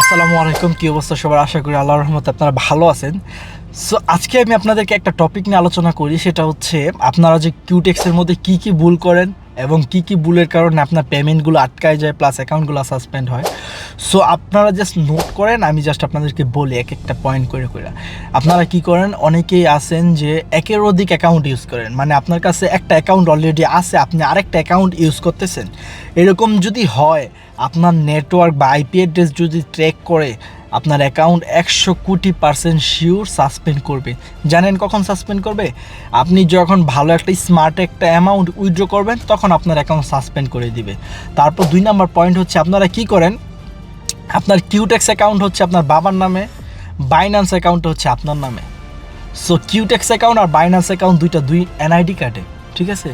আসসালামু আলাইকুম, কি অবস্থা সবার? আশা করি আল্লাহ রহমতে আপনারা ভালো আছেন। সো আজকে আমি আপনাদেরকে একটা টপিক নিয়ে আলোচনা করি, সেটা হচ্ছে আপনারা যে কিউটেক্সের মধ্যে কি কি ভুল করেন এবং কি কি ভুলের কারণে আপনার পেমেন্টগুলো আটকায় যায় প্লাস অ্যাকাউন্টগুলো সাসপেন্ড হয়। সো আপনারা জাস্ট নোট করেন, আমি জাস্ট আপনাদেরকে বলি এক একটা পয়েন্ট করে করে। আপনারা কি করেন, অনেকেই আছেন যে একের অধিক অ্যাকাউন্ট ইউজ করেন। মানে আপনার কাছে একটা অ্যাকাউন্ট অলরেডি আছে, আপনি আরেকটা অ্যাকাউন্ট ইউজ করতেছেন। এরকম যদি হয়, আপনার নেটওয়ার্ক বা আইপি অ্যাড্রেস যদি ট্র্যাক করে আপনার অ্যাকাউন্ট একশো কোটি পার্সেন্ট শিওর সাসপেন্ড করবে। জানেন কখন সাসপেন্ড করবে? আপনি যখন ভালো একটা স্মার্ট একটা অ্যামাউন্ট উইথড্র করবেন, তখন আপনার অ্যাকাউন্ট সাসপেন্ড করে দিবে। তারপর দুই নাম্বার পয়েন্ট হচ্ছে, আপনারা কি করেন? আপনার কিউটেক্স অ্যাকাউন্ট হচ্ছে আপনার বাবার নামে বাইন্যান্স অ্যাকাউন্ট হচ্ছে আপনার নামে। সো কিউটেক্স অ্যাকাউন্ট আর বাইন্যান্স অ্যাকাউন্ট দুইটা দুই এনআইডি কার্ডে ঠিক আছে?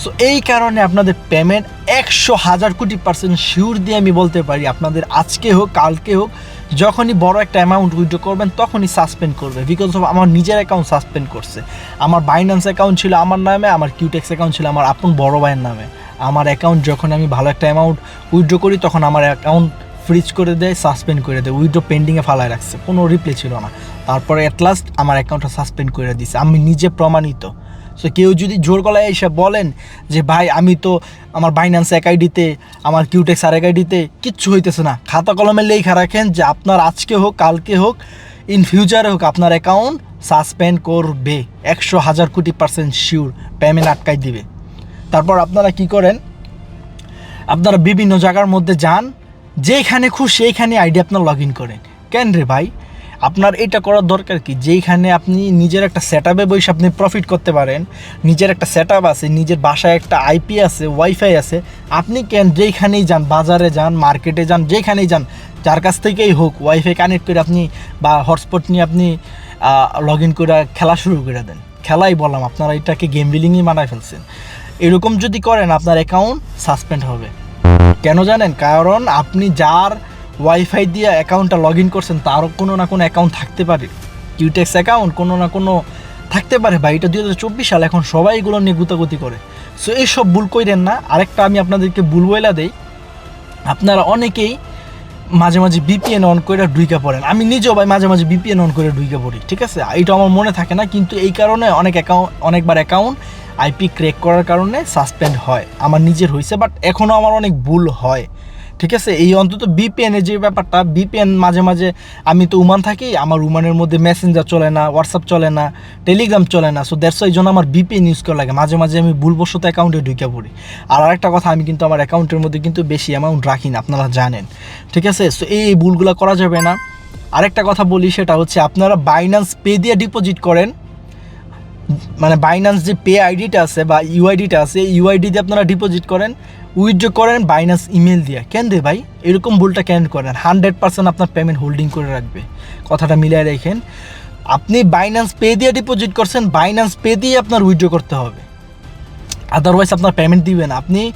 সো এই কারণে আপনাদের পেমেন্ট একশো হাজার কোটি পার্সেন্ট শিওর দিয়ে আমি বলতে পারি, আপনাদের আজকে হোক, কালকে হোক যখনই বড় একটা অ্যামাউন্ট উইথড্র করবেন, তখনই সাসপেন্ড করবে। বিকজ অফ আমার নিজের অ্যাকাউন্ট সাসপেন্ড করছে। আমার বাইন্যান্স অ্যাকাউন্ট ছিল আমার নামে, আমার কিউটেক্স অ্যাকাউন্ট ছিল আমার আপন বড় ভাইয়ের নামে। আমার অ্যাকাউন্ট যখন আমি ভালো একটা অ্যামাউন্ট উইথড্র করি, তখন আমার অ্যাকাউন্ট ফ্রিজ করে দেয় সাসপেন্ড করে দেয়। উইড্রো পেন্ডিংয়ে ফালায় রাখছে। কোনো রিপ্লে ছিল না। তারপরে অ্যাট লাস্ট আমার অ্যাকাউন্টটা সাসপেন্ড করে দিছে। আমি নিজে প্রমাণিত। সো কেউ যদি জোর গলায় এসে বলেন যে, ভাই, আমি তো আমার বাইন্যান্স এক আইডিতে আমার কিউটেক্স আর এক আইডিতে কিচ্ছু হইতেছে না। খাতা কলমে লেখা রাখেন যে, আপনার আজকে হোক, কালকে হোক ইন ফিউচারে হোক, আপনার অ্যাকাউন্ট সাসপেন্ড করবে। একশো হাজার কোটি পার্সেন্ট শিওর পেমেন্ট আটকাই দিবে। তারপর আপনারা কি করেন? আপনারা বিভিন্ন জায়গার মধ্যে যান যেখানে খুশি সেইখানে আইডি আপনার লগ ইন করেন। কেন রে ভাই? আপনার এটা করার দরকার কি? যেইখানে আপনি নিজের একটা সেট আপে বসে আপনি প্রফিট করতে পারেন, নিজের একটা সেট আপ আছে, নিজের বাসায় একটা আইপি আছে ওয়াইফাই আছে, আপনি কেন যেইখানেই যান, বাজারে যান মার্কেটে যান যেখানেই যান, যার কাছ থেকেই হোক ওয়াইফাই কানেক্ট করে আপনি বা হটস্পট নিয়ে আপনি লগ ইন করে খেলা শুরু করে দেন। খেলাই বললাম, আপনারা এটাকে গেম বিলিংই মানায় ফেলছেন। এরকম যদি করেন, আপনার অ্যাকাউন্ট সাসপেন্ড হবে। কেন জানেন? কারণ আপনি যার ওয়াইফাই দিয়ে অ্যাকাউন্টটা লগ ইন করছেন তারও কোনো না কোনো অ্যাকাউন্ট থাকতে পারে। কিউটেক্স অ্যাকাউন্ট কোনো না কোনো থাকতে পারে, বা এটা দুই হাজার চব্বিশ সাল এখন সবাই এগুলো নিয়ে গুতাগুতি করে। সো এইসব ভুল কইরেন না। আরেকটা আমি আপনাদেরকে ভুল বইলা দেই। আপনারা অনেকেই মাঝে মাঝে বিপিএন অন করে ডুইকা পড়েন। আমি নিজেও ভাই মাঝে মাঝে বিপিএন অন করে ডুইকা পড়ি, ঠিক আছে? এটা আমার মনে থাকে না, কিন্তু এই কারণে অনেক অ্যাকাউন্ট অনেকবার অ্যাকাউন্ট আইপি ক্রেক করার কারণে সাসপেন্ড হয়। আমার নিজের হয়েছে বাট এখনও আমার অনেক ভুল হয়। ঠিক আছে? এই অন্তত বিপিএনের যে ব্যাপারটা বিপিএন মাঝে মাঝে আমি তো উমান থাকি, আমার উমানের মধ্যে মেসেঞ্জার চলে না হোয়াটসঅ্যাপ চলে না টেলিগ্রাম চলে না সো দ্যাটস এই জন্য আমার বিপিএন ইউজ করা লাগে। মাঝে মাঝে আমি ভুলবশত অ্যাকাউন্টে ঢুকে পড়ি। আর আরেকটা কথা, আমি কিন্তু আমার অ্যাকাউন্টের মধ্যে কিন্তু বেশি অ্যামাউন্ট রাখি না, আপনারা জানেন। ঠিক আছে? সো এই এই ভুলগুলো করা যাবে না। আরেকটা কথা বলি, সেটা হচ্ছে আপনারা বাইন্যান্স পে দিয়ে ডিপোজিট করেন। মানে বাইন্যান্স যে পে আইডিটা আছে বা ইউআইডিটা আছে ইউআইডি দিয়ে আপনারা ডিপোজিট করেন। উইথড্র করেন বাইন্যান্স ইমেল দিয়ে। কেন দে ভাই? এরকম ভুলটা কেন করেন? হান্ড্রেড পার্সেন্ট আপনার পেমেন্ট হোল্ডিং করে রাখবে। কথাটা মিলিয়ে রাখেন। আপনি বাইন্যান্স পে দিয়ে ডিপোজিট করছেন বাইন্যান্স পে দিয়ে আপনার উইথড্র করতে হবে। আদারওয়াইজ আপনার পেমেন্ট দিবেন আপনি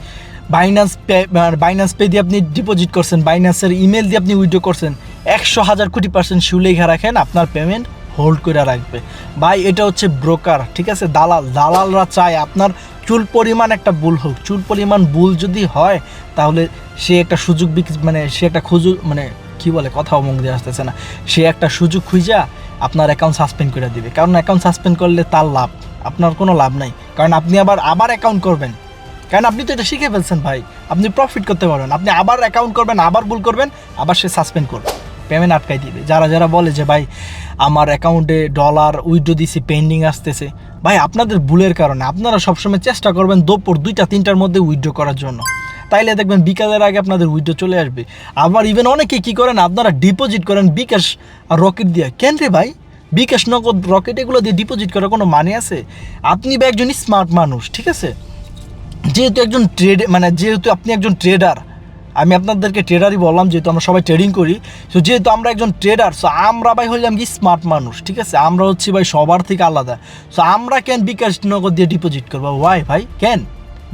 বাইন্যান্স পে বাইন্যান্স পে দিয়ে আপনি ডিপোজিট করছেন বাইন্যান্সের ইমেল দিয়ে আপনি উইথড্র করছেন, একশো হাজার কোটি পার্সেন্ট সুলেখা রাখেন, আপনার পেমেন্ট হোল্ড করে রাখবে। ভাই, এটা হচ্ছে ব্রোকার ঠিক আছে? দালাল। দালালরা চায় আপনার চুল পরিমাণ একটা ভুল হোক, চুল পরিমাণ ভুল যদি হয়, তাহলে সে একটা সুযোগ মানে সে একটা খুঁজু মানে কি বলে কথাও মুখ দিয়ে আসতেছে না। সে একটা সুযোগ খুঁজা আপনার অ্যাকাউন্ট সাসপেন্ড করে দিবে। কারণ অ্যাকাউন্ট সাসপেন্ড করলে তার লাভ, আপনার কোনো লাভ নাই। কারণ আপনি আবার আবার অ্যাকাউন্ট করবেন। কারণ আপনি তো এটা শিখে ফেলছেন ভাই। আপনি প্রফিট করতে পারবেন। আপনি আবার অ্যাকাউন্ট করবেন, আবার ভুল করবেন, আবার সে সাসপেন্ড করবে। পেমেন্ট আটকাই দিবে। যারা যারা বলে যে, ভাই, আমার অ্যাকাউন্টে ডলার উইথড্র দিছি পেন্ডিং আসতেছে। ভাই, আপনাদের ভুলের কারণে আপনারা সবসময় চেষ্টা করবেন দুপুর দুইটা, তিনটার মধ্যে উইথড্র করার জন্য। তাইলে দেখবেন বিকালের আগে আপনাদের উইথড্র চলে আসবে। আবার ইভেন অনেকে কি করেন, আপনারা ডিপোজিট করেন বিকাশ আর রকেট দিয়ে। কেন রে ভাই? বিকাশ নগদ রকেট এগুলো দিয়ে ডিপোজিট করার কোনো মানে আছে? আপনি বা একজন স্মার্ট মানুষ, ঠিক আছে? যেহেতু একজন ট্রেড মানে যেহেতু আপনি একজন ট্রেডার আমি আপনাদেরকে ট্রেডারই বললাম, যেহেতু আমরা সবাই ট্রেডিং করি, তো যেহেতু আমরা একজন ট্রেডার সো আমরা ভাই হইলাম কি স্মার্ট মানুষ, ঠিক আছে? আমরা হচ্ছি ভাই সবার থেকে আলাদা। সো আমরা কেন বিকাশ নগদ দিয়ে ডিপোজিট করব? ওয়াই ভাই? কেন?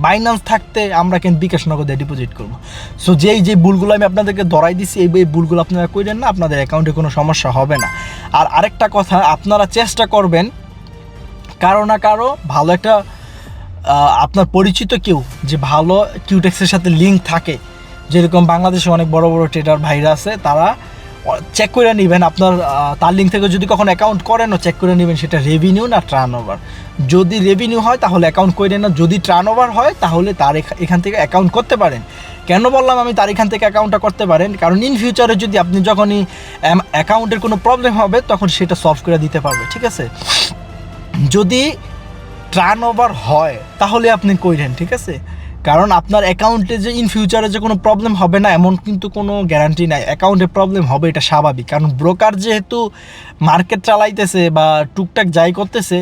বাইন্যান্স থাকতে আমরা কেন বিকাশ নগদ দিয়ে ডিপোজিট করব? সো যেই যে ভুলগুলো আমি আপনাদেরকে ধরাই দিছি, এই এই ভুলগুলো আপনারা করেন না, আপনাদের অ্যাকাউন্টে কোনো সমস্যা হবে না। আর আরেকটা কথা, আপনারা চেষ্টা করবেন, কারও না কারও ভালো একটা আপনার পরিচিত কেউ, যে ভালো কিউটেক্সের সাথে লিঙ্ক থাকে যেরকম বাংলাদেশে অনেক বড় বড় ট্রেডার ভাইরা আছে, তারা চেক করে নেবেন আপনার তার লিঙ্ক থেকে যদি কখন অ্যাকাউন্ট করেনও চেক করে নেবেন সেটা রেভিনিউ না ট্রার্ন ওভার যদি রেভিনিউ হয়, তাহলে অ্যাকাউন্ট করে না। যদি ট্রার্ন ওভার হয়, তাহলে তার এখা- এখান থেকে অ্যাকাউন্ট করতে পারেন। কেন বললাম আমি তার এখান থেকে অ্যাকাউন্টটা করতে পারেন? কারণ ইন ফিউচারে যদি আপনি যখনই অ্যাকাউন্টের কোনো প্রবলেম হবে, তখন সেটা সলভ করে দিতে পারবে, ঠিক আছে? যদি টার্ন ওভার হয়, তাহলে আপনি কইরেন, ঠিক আছে? কারণ আপনার অ্যাকাউন্টে যে ইন ফিউচারে যে কোনো প্রবলেম হবে না, এমন কিন্তু কোনো গ্যারান্টি নাই। অ্যাকাউন্টে প্রবলেম হবে, এটা স্বাভাবিক। কারণ ব্রোকার যেহেতু মার্কেট চালাইতেছে বা টুকটাক যাই করতেছে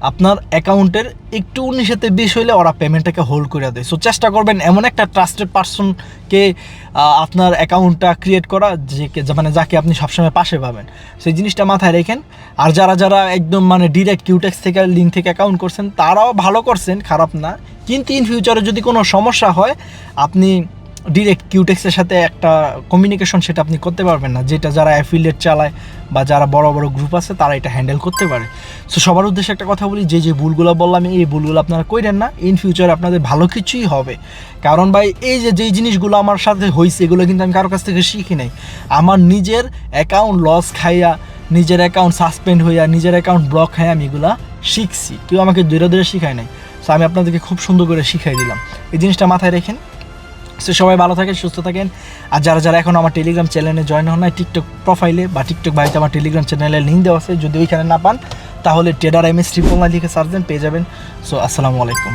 আপনার অ্যাকাউন্টের একটু উনিশেতে বিশ হইলে ওরা পেমেন্টটাকে হোল্ড করে দেয়। সো চেষ্টা করবেন এমন একটা ট্রাস্টেড পার্সনকে আপনার অ্যাকাউন্টটা ক্রিয়েট করা, যে- মানে যাকে আপনি সবসময় পাশে পাবেন। সেই জিনিসটা মাথায় রেখেন। আর যারা যারা একদম মানে ডিরেক্ট কিউটেক্স থেকে লিঙ্ক থেকে অ্যাকাউন্ট করছেন, তারাও ভালো করছেন, খারাপ না। কিন্তু ইন ফিউচারে যদি কোনো সমস্যা হয়, আপনি ডিরেক্ট কিউটেক্সের সাথে একটা কমিউনিকেশন সেটা আপনি করতে পারবেন না। যেটা যারা অ্যাফিলিয়েট চালায় বা যারা বড় বড় গ্রুপ আছে, তারা এটা হ্যান্ডেল করতে পারে। সো সবার উদ্দেশ্যে একটা কথা বলি, যে যে ভুলগুলো বললাম, এই ভুলগুলো আপনারা কইরেন না। ইন ফিউচার আপনাদের ভালো কিছুই হবে। কারণ ভাই, এই যে, যেই জিনিসগুলো আমার সাথে হয়েছে এগুলো কিন্তু আমি কারও কাছ থেকে শিখি নাই। আমার নিজের অ্যাকাউন্ট লস খাইয়া, নিজের অ্যাকাউন্ট সাসপেন্ড হইয়া, নিজের অ্যাকাউন্ট ব্লক খাইয়া আমি এগুলা শিখছি। কেউ আমাকে দূরে দূরে শিখায় নাই। সো আমি আপনাদেরকে খুব সুন্দর করে শিখাই দিলাম। এই জিনিসটা মাথায় রেখেন। সো সবাই ভালো থাকেন, সুস্থ থাকেন। আর যারা যারা এখন আমার টেলিগ্রাম চ্যানেলে জয়েন হন নাই টিকটক প্রোফাইলে বা টিকটক বাড়িতে আমার টেলিগ্রাম চ্যানেলে লিঙ্ক দেওয়া আছে, যদি ওইখানে না পান, তাহলে টেডার এম এস ট্রিপল লিখে সার্চ দেন, পেয়ে যাবেন। সো আসসালামু আলাইকুম।